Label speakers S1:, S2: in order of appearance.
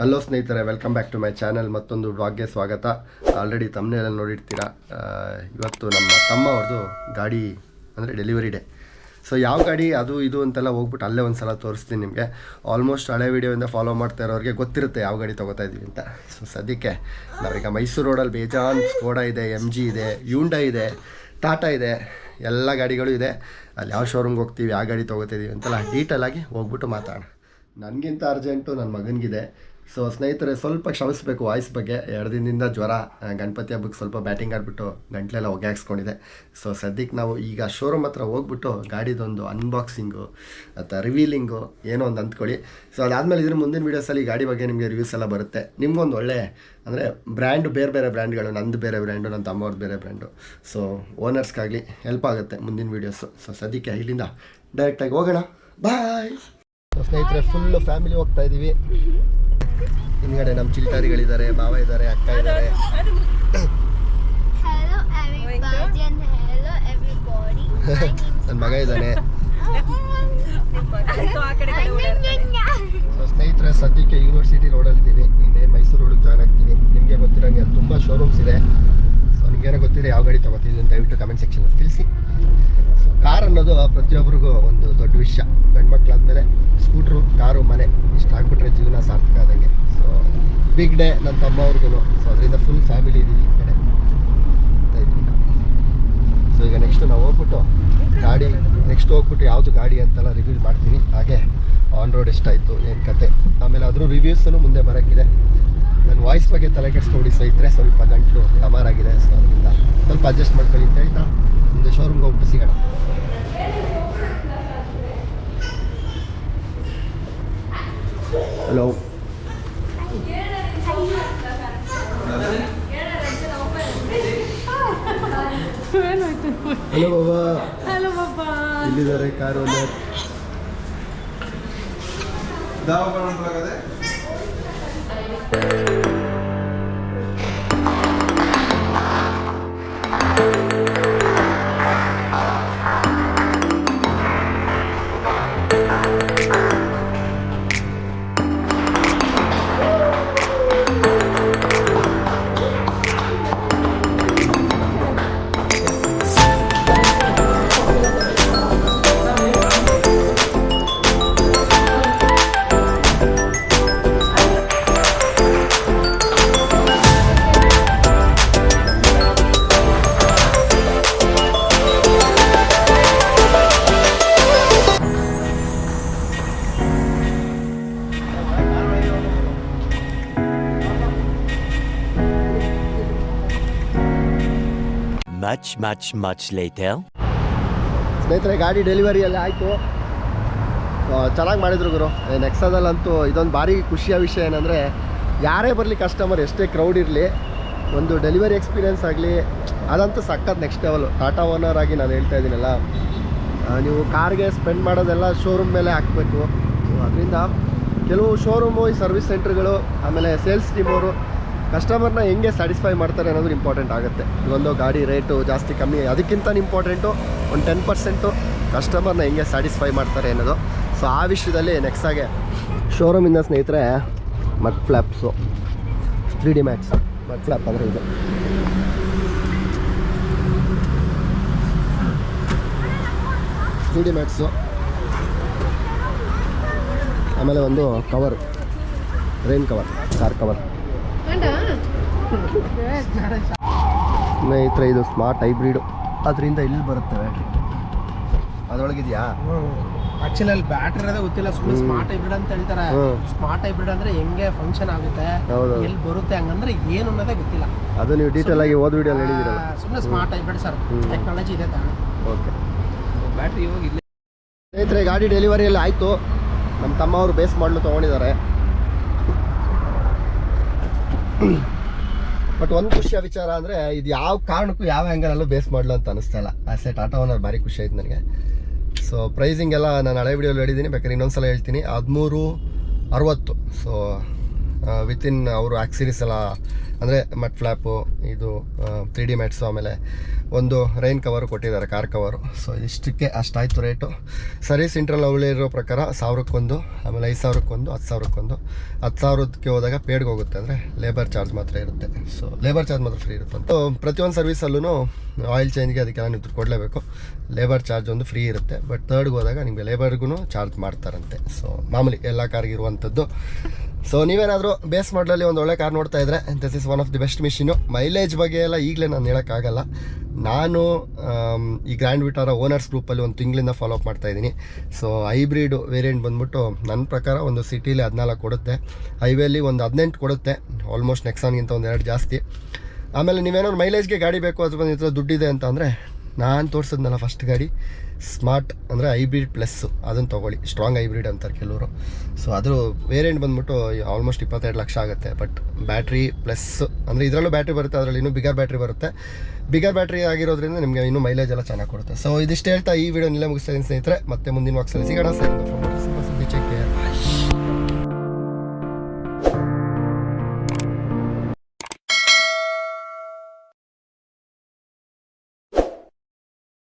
S1: Hello ಸ್ನೇಹಿತರೆ welcome back to my channel ಮತ್ತೊಂದು ಬ್ಲಾಗ್ಗೆ ಸ್ವಾಗತ. ಆಲ್ರೆಡಿ ತಮ್ಮನೇಲಿ ನೋಡಿರ್ತೀರಾ? ಇವತ್ತು ನಮ್ಮ ತಮ್ಮ ಅವ್ರದ್ದು ಗಾಡಿ, ಅಂದರೆ ಡೆಲಿವರಿ ಡೇ ಸೊ ಯಾವ ಗಾಡಿ, ಅದು ಇದು ಅಂತೆಲ್ಲ ಹೋಗ್ಬಿಟ್ಟು ಅಲ್ಲೇ ಒಂದು ಸಲ ತೋರಿಸ್ತೀನಿ ನಿಮಗೆ. ಆಲ್ಮೋಸ್ಟ್ ಹಳೆ ವೀಡಿಯೋಯಿಂದ ಫಾಲೋ ಮಾಡ್ತಾ ಇರೋರಿಗೆ ಗೊತ್ತಿರುತ್ತೆ ಯಾವ ಗಾಡಿ ತೊಗೋತಾ ಇದ್ದೀವಿ ಅಂತ. ಸೊ ಸದ್ಯಕ್ಕೆ ನಾವೀಗ ಮೈಸೂರು ರೋಡಲ್ಲಿ ಬೇಜಾನ್ ಸ್ಕೋಡಾ ಇದೆ ಎಂ ಜಿ ಇದೆ ಯೂಂಡಾ ಇದೆ ಟಾಟಾ ಇದೆ, ಎಲ್ಲ ಗಾಡಿಗಳು ಇದೆ. ಅಲ್ಲಿ ಯಾವ ಶೋರೂಮ್ಗೆ ಹೋಗ್ತೀವಿ, ಯಾವ ಗಾಡಿ ತೊಗೋತಾ ಇದ್ದೀವಿ ಅಂತೆಲ್ಲ ಡೀಟೇಲ್ ಆಗಿ ಹೋಗ್ಬಿಟ್ಟು ಮಾತಾಡೋಣ. ನನಗಿಂತ ಅರ್ಜೆಂಟು ನನ್ನ ಮಗನಿಗಿದೆ. ಸೊ ಸ್ನೇಹಿತರೆ, ಸ್ವಲ್ಪ ಕ್ಷಮಿಸಬೇಕು ವಾಯ್ಸ್ ಬಗ್ಗೆ. ಎರಡು ದಿನದಿಂದ ಜ್ವರ ಗಣಪತಿ ಹಬ್ಬಕ್ಕೆ ಸ್ವಲ್ಪ ಬ್ಯಾಟಿಂಗ್ ಆಡಿಬಿಟ್ಟು ಗಂಟ್ಲೆಲ್ಲ ಹೊಗೆ ಹಾಕ್ಸ್ಕೊಂಡಿದೆ ಸೊ ಸದ್ಯಕ್ಕೆ ನಾವು ಈಗ ಶೋರೂಮ್ ಹತ್ರ ಹೋಗ್ಬಿಟ್ಟು ಗಾಡಿದೊಂದು ಅನ್ಬಾಕ್ಸಿಂಗು ಅಥವಾ ರಿವೀಲಿಂಗು ಏನೋ ಒಂದು ಅಂದ್ಕೊಳ್ಳಿ. ಸೊ ಅದಾದಮೇಲೆ ಇದ್ರ ಮುಂದಿನ ವೀಡಿಯೋಸಲ್ಲಿ ಗಾಡಿ ಬಗ್ಗೆ ನಿಮಗೆ ರಿವ್ಯೂಸ್ ಎಲ್ಲ ಬರುತ್ತೆ. ನಿಮಗೊಂದು ಒಳ್ಳೆ, ಅಂದರೆ ಬ್ರ್ಯಾಂಡ್ ಬೇರೆ ಬೇರೆ ಬ್ರ್ಯಾಂಡ್ಗಳು ನಂದು ಬೇರೆ ಬ್ರ್ಯಾಂಡು ನನ್ನ ತಮ್ಮವ್ರದ್ದು ಬೇರೆ ಬ್ರ್ಯಾಂಡು ಸೊ ಓನರ್ಸ್ಗಾಗಲಿ ಹೆಲ್ಪ್ ಆಗುತ್ತೆ ಮುಂದಿನ ವೀಡಿಯೋಸು ಸೊ ಸದ್ಯಕ್ಕೆ ಇಲ್ಲಿಂದ ಡೈರೆಕ್ಟಾಗಿ ಹೋಗೋಣ. ಬಾಯ್ ಸ್ನೇಹಿತರೆ ಫುಲ್ಲು ಫ್ಯಾಮಿಲಿ ಹೋಗ್ತಾ ಇದ್ದೀವಿ ಹಿಂದ್ಗಡೆ ನಮ್ಮ ಚಿಲ್ಟಾರಿಗಳಿದ್ದಾರೆ ಮಾವ ಇದ್ದಾರೆ ಅಕ್ಕ ಇದ್ದಾರೆ. ನನ್ನ ಮಗ ಇದ್ದಾನೆ. ಸೊ ಸ್ನೇಹಿತರೆ ಸದ್ಯಕ್ಕೆ ಯೂನಿವರ್ಸಿಟಿ ರೋಡಲ್ಲಿದ್ದೀವಿ ಇನ್ನೇ ಮೈಸೂರು ರೋಡಿಗೆ ಜಾಯ್ನ್ ಆಗ್ತೀವಿ ನಿಮಗೆ ಗೊತ್ತಿರೋಂಗೆ ಅಲ್ಲಿ ತುಂಬ ಶೋರೂಮ್ಸ್ ಇದೆ. ಸೊ ನಿಮಗೇನೋ ಗೊತ್ತಿದೆ, ಯಾವ ಗಾಡಿ ತೊಗೋತಿದ್ದೀನಿ ಅಂತ ದಯವಿಟ್ಟು ಕಮೆಂಟ್ ಸೆಕ್ಷನಲ್ಲಿ ತಿಳಿಸಿ. ಕಾರ್ ಅನ್ನೋದು ಪ್ರತಿಯೊಬ್ಬರಿಗೂ ಒಂದು ದೊಡ್ಡ ವಿಷಯ. ಗಂಡ್ಮಕ್ಳಾದ್ಮೇಲೆ ಸ್ಕೂಟ್ರು ಕಾರು ಮನೆ, ಇಷ್ಟು ಆಗ್ಬಿಟ್ರೆ ಜೀವನ ಸಾರ್ಥಕ ಆದಂಗೆ. ಸೊ ಬಿಗ್ ಡೇ ನನ್ನ ತಮ್ಮ ಅವ್ರಿಗೂ ಸೊ ಅದರಿಂದ ಫುಲ್ ಫ್ಯಾಮಿಲಿ ಇದ್ದೀವಿ ಈ ಕಡೆ. ಸೊ ಈಗ ನೆಕ್ಸ್ಟ್ ನಾವು ಹೋಗ್ಬಿಟ್ಟು ಗಾಡಿ ನೆಕ್ಸ್ಟ್ ಹೋಗ್ಬಿಟ್ಟು ಯಾವುದು ಗಾಡಿ ಅಂತೆಲ್ಲ ರಿವ್ಯೂ ಮಾಡ್ತೀನಿ. ಹಾಗೆ ಆನ್ ರೋಡ್ ಎಷ್ಟಾಯಿತು ಏನು ಕತೆ. ಆಮೇಲೆ ಅದ್ರ ರಿವ್ಯೂಸನ್ನು ಮುಂದೆ ಬರೋಕ್ಕಿದೆ. ನನ್ನ ವಾಯ್ಸ್ ಬಗ್ಗೆ ತಲೆ ಕೆಡಿಸ್ಕೊಂಡು ಸಹಿತರೆ ಸ್ವಲ್ಪ ಗಂಟಲು ಕಮಾರಾಗಿದೆ ಸೊ ಅದರಿಂದ ಸ್ವಲ್ಪ ಅಡ್ಜಸ್ಟ್ ಮಾಡ್ಕೊಳ್ಳಿ ಅಂತ ಹೇಳ್ತಾ ಒಂದು ಶೋರೂಮ್ಗೆ ಹೋಗ್ಬಿಟ್ಟು ಸಿಗೋಣ. Hello hello Baba
S2: hello Baba
S1: ಇಲ್ಲಿದ್ದಾರೆ car owner Música
S3: Much, much, much later.
S1: ಸ್ನೇಹಿತರೆ ಗಾಡಿ ಡೆಲಿವರಿ ಎಲ್ಲ ಆಯಿತು. ಚೆನ್ನಾಗಿ ಮಾಡಿದ್ರು ಗುರು. ನೆಕ್ಸಾದಲ್ಲಂತೂ ಇದೊಂದು ಭಾರಿ ಖುಷಿಯ ವಿಷಯ ಏನಂದರೆ ಯಾರೇ ಬರಲಿ ಕಸ್ಟಮರ್ ಎಷ್ಟೇ ಕ್ರೌಡ್ ಇರಲಿ ಒಂದು ಡೆಲಿವರಿ ಎಕ್ಸ್ಪೀರಿಯೆನ್ಸ್ ಆಗಲಿ ಅದಂತೂ ಸಕ್ಕತ್ ನೆಕ್ಸ್ಟ್ ಲೆವೆಲ್ ಟಾಟಾ ಓನರ್ ಆಗಿ ನಾನು ಹೇಳ್ತಾ ಇದ್ದೀನಲ್ಲ ನೀವು ಕಾರ್ಗೆ ಸ್ಪೆಂಡ್ ಮಾಡೋದೆಲ್ಲ ಶೋರೂಮ್ ಮೇಲೆ ಹಾಕಬೇಕು. ಅದರಿಂದ ಕೆಲವು ಶೋರೂಮು ಈ ಸರ್ವಿಸ್ ಸೆಂಟ್ರ್ಗಳು ಆಮೇಲೆ ಸೇಲ್ಸ್ ಟೀಮ್ ಅವರು ಕಸ್ಟಮರ್ನ ಹೆಂಗೆ ಸ್ಯಾಟಿಸ್ಫೈ ಮಾಡ್ತಾರೆ ಅನ್ನೋದು ಇಂಪಾರ್ಟೆಂಟ್ ಆಗುತ್ತೆ. ಒಂದು ಗಾಡಿ ರೇಟು ಜಾಸ್ತಿ ಕಮ್ಮಿ, ಅದಕ್ಕಿಂತ ಇಂಪಾರ್ಟೆಂಟು ಒಂದು ಟೆನ್ ಪರ್ಸೆಂಟು ಕಸ್ಟಮರ್ನ ಹೆಂಗೆ ಸ್ಯಾಟಿಸ್ಫೈ ಮಾಡ್ತಾರೆ ಅನ್ನೋದು. ಸೊ ಆ ವಿಷಯದಲ್ಲಿ ನೆಕ್ಸ್ಟಾಗೆ ಶೋರೂಮಿಂದ ಸ್ನೇಹಿತರೆ mud flaps three D max mud flap ಅಂದರೆ ಇದು. ತ್ರೀ ಡಿ ಮ್ಯಾಕ್ಸು ಆಮೇಲೆ ಒಂದು cover rain cover car cover ಸ್ನೇಹಿತರೆ ಇದು ಸ್ಮಾರ್ಟ್ ಹೈಬ್ರಿಡು ಅದರಿಂದ ಇಲ್ಲಿ ಬರುತ್ತೆ ಬ್ಯಾಟ್ರಿ ಅದರೊಳಗಿದೆಯಾ?
S2: ಆಕ್ಚುಲಿ ಅಲ್ಲಿ ಬ್ಯಾಟ್ರಿ ಇರೋದೇ ಗೊತ್ತಿಲ್ಲ. ಸುಮ್ಮನೆ ಸ್ಮಾರ್ಟ್ ಹೈಬ್ರಿಡ್ ಅಂತ ಹೇಳ್ತಾರೆ. ಸ್ಮಾರ್ಟ್ ಹೈಬ್ರಿಡ್ ಅಂದ್ರೆ ಹೆಂಗೆ ಫಂಕ್ಷನ್ ಆಗುತ್ತೆ. ಎಲ್ಲಿ ಬರುತ್ತೆ ಹಂಗಂದ್ರೆ ಏನು ಅನ್ನೋದೇ ಗೊತ್ತಿಲ್ಲ.
S1: ಅದು ನೀವು ಡೀಟೇಲ್ ಆಗಿ ಓದ್ ವಿಡಿಯೋ ಹೇಳಿದಿರಲ್ಲ
S2: ಸುಮ್ಮನೆ ಸ್ಮಾರ್ಟ್ ಹೈಬ್ರಿಡ್ ಸರ್. ಟೆಕ್ನಾಲಜಿ ಇದೆ ತಾನೆ.
S1: ಓಕೆ
S2: ಬ್ಯಾಟ್ರಿ ಇವಾಗ ಇಲ್ಲ
S1: ಸ್ನೇಹಿತರೆ ಗಾಡಿ ಡೆಲಿವರಿ ಎಲ್ಲ ಆಯಿತು. ನಮ್ಮ ತಮ್ಮ ಅವರು ಬೇಸ್ ಮಾಡಲು ತೊಗೊಂಡಿದ್ದಾರೆ. ಬಟ್ ಒಂದು ಖುಷಿಯ ವಿಚಾರ ಅಂದರೆ ಇದು ಯಾವ ಕಾರಣಕ್ಕೂ ಯಾವ ಆ್ಯಂಗಲಲ್ಲೂ ಬೇಸ್ ಮಾಡಲು ಅಂತ ಅನಿಸ್ತಾ ಇಲ್ಲ. ಆಸೆ ಟಾಟಾ ಓನರ್ ಭಾರಿ ಖುಷಿ ಆಯ್ತು ನನಗೆ. ಸೊ ಪ್ರೈಸಿಂಗ್ ಎಲ್ಲ ನಾನು ಹಳೆ ವಿಡಿಯೋಲಿ ಹೇಳಿದ್ದೀನಿ. ಬೇಕಾದ್ರೆ ಇನ್ನೊಂದು ಸಲ ಹೇಳ್ತೀನಿ. ಹದಿಮೂರು ಅರವತ್ತು. ಸೊ ವಿತಿನ್ ಅವರು ಆಕ್ಸಿರೀಸ್ ಎಲ್ಲ ಅಂದರೆ ಮಟ್ ಫ್ಲ್ಯಾಪು ಇದು ತ್ರೀ ಡಿ ಮ್ಯಾಟ್ಸು ಆಮೇಲೆ ಒಂದು ರೈನ್ ಕವರು ಕೊಟ್ಟಿದ್ದಾರೆ ಕಾರ್ ಕವರು ಸೊ ಇಷ್ಟಕ್ಕೆ ಅಷ್ಟಾಯಿತು ರೇಟು ಸರ್ವಿಸ್ ಇಂಟ್ರಲ್ ಅವಳಿ ಇರೋ ಪ್ರಕಾರ ಸಾವಿರಕ್ಕೊಂದು, ಆಮೇಲೆ ಐದು ಸಾವಿರಕ್ಕೊಂದು, ಹತ್ತು ಸಾವಿರಕ್ಕೊಂದು. ಹತ್ತು ಸಾವಿರಕ್ಕೆ ಹೋದಾಗ ಪೇಡ್ಗೆ ಹೋಗುತ್ತೆ ಅಂದರೆ ಲೇಬರ್ ಚಾರ್ಜ್ ಮಾತ್ರ ಇರುತ್ತೆ. ಸೊ ಲೇಬರ್ ಚಾರ್ಜ್ ಮಾತ್ರ ಫ್ರೀ ಇರುತ್ತೆ ಸೊ ಪ್ರತಿಯೊಂದು ಸರ್ವಿಸಲ್ಲೂ ಆಯಿಲ್ ಚೇಂಜ್ಗೆ ಅದಕ್ಕೆಲ್ಲ ನೀವು ಕೊಡಲೇಬೇಕು. ಲೇಬರ್ ಚಾರ್ಜ್ ಒಂದು ಫ್ರೀ ಇರುತ್ತೆ. ಬಟ್ ತರ್ಡ್ಗೆ ಹೋದಾಗ ನಿಮಗೆ ಲೇಬರ್ಗೂ ಚಾರ್ಜ್ ಮಾಡ್ತಾರಂತೆ. ಸೊ ಮಾಮೂಲಿ ಎಲ್ಲ ಕಾರ್ಗೆ ಇರುವಂಥದ್ದು ಸೊ ನೀವೇನಾದರೂ ಬೇಸ್ ಮಾಡಲಲ್ಲಿ ಒಂದು ಒಳ್ಳೆ ಕಾರ್ ನೋಡ್ತಾ ಇದ್ರೆ this is one of the best machine mileage ಬಗ್ಗೆ ಎಲ್ಲ ಈಗಲೇ ನಾನು ಹೇಳೋಕ್ಕಾಗಲ್ಲ. ನಾನು ಈ ಗ್ರ್ಯಾಂಡ್ ವಿಟಾರ ಓನರ್ಸ್ ಗ್ರೂಪಲ್ಲಿ ಒಂದು ತಿಂಗಳಿಂದ ಫಾಲೋ ಅಪ್ ಮಾಡ್ತಾ ಇದ್ದೀನಿ. ಸೊ ಹೈಬ್ರಿಡ್ ವೇರಿಯಂಟ್ ಬಂದ್ಬಿಟ್ಟು ನನ್ನ ಪ್ರಕಾರ ಒಂದು ಸಿಟೀಲಿ ಹದಿನಾಲ್ಕು ಕೊಡುತ್ತೆ. ಹೈವೇಲಿ ಒಂದು ಹದಿನೆಂಟು ಕೊಡುತ್ತೆ. ಆಲ್ಮೋಸ್ಟ್ ನೆಕ್ಸಾನ್ಗಿಂತ ಒಂದು ಎರಡು ಜಾಸ್ತಿ. ಆಮೇಲೆ ನೀವೇನಾದ್ರು ಮೈಲೇಜ್ಗೆ ಗಾಡಿ ಬೇಕು ಅಥವಾ ನಿಮ್ಮ ದುಡ್ಡಿದೆ ಅಂತ ಅಂದರೆ ನಾನು ತೋರಿಸಿದ್ನಲ್ಲ ಫಸ್ಟ್ ಗಾಡಿ. ಸ್ಮಾರ್ಟ್ ಅಂದರೆ ಹೈಬ್ರಿಡ್ ಪ್ಲಸ್ಸು ಅದನ್ನು ತೊಗೊಳ್ಳಿ. ಸ್ಟ್ರಾಂಗ್ ಹೈಬ್ರಿಡ್ ಅಂತಾರೆ ಕೆಲವರು. ಸೊ ಅದು ವೇರಿಯಂಟ್ ಬಂದ್ಬಿಟ್ಟು ಆಲ್ಮೋಸ್ಟ್ ಇಪ್ಪತ್ತೆರಡು ಲಕ್ಷ ಆಗುತ್ತೆ. ಬಟ್ ಬ್ಯಾಟ್ರಿ ಪ್ಲಸ್ ಅಂದರೆ ಇದರಲ್ಲೂ ಬ್ಯಾಟ್ರಿ ಬರುತ್ತೆ, ಅದರಲ್ಲಿ ಇನ್ನೂ ಬಿಗರ್ ಬ್ಯಾಟ್ರಿ ಬರುತ್ತೆ. ಬಿಗರ್ ಬ್ಯಾಟ್ರಿ ಆಗಿರೋದ್ರಿಂದ ನಿಮಗೆ ಇನ್ನೂ ಮೈಲೇಜ್ ಎಲ್ಲ ಚೆನ್ನಾಗಿ ಕೊಡುತ್ತೆ. ಸೊ ಇದಿಷ್ಟು ಹೇಳ್ತಾ ಈ ವಿಡಿಯೋ ನಿಲ್ಲೇ ಮುಗಿಸ್ತಾ ಇದ್ದೀನಿ ಸ್ನೇಹಿತರೆ. ಮತ್ತೆ ಮುಂದಿನ ವಾಕ್ಸಲ್ಲಿ ಸಿಗೋಣ.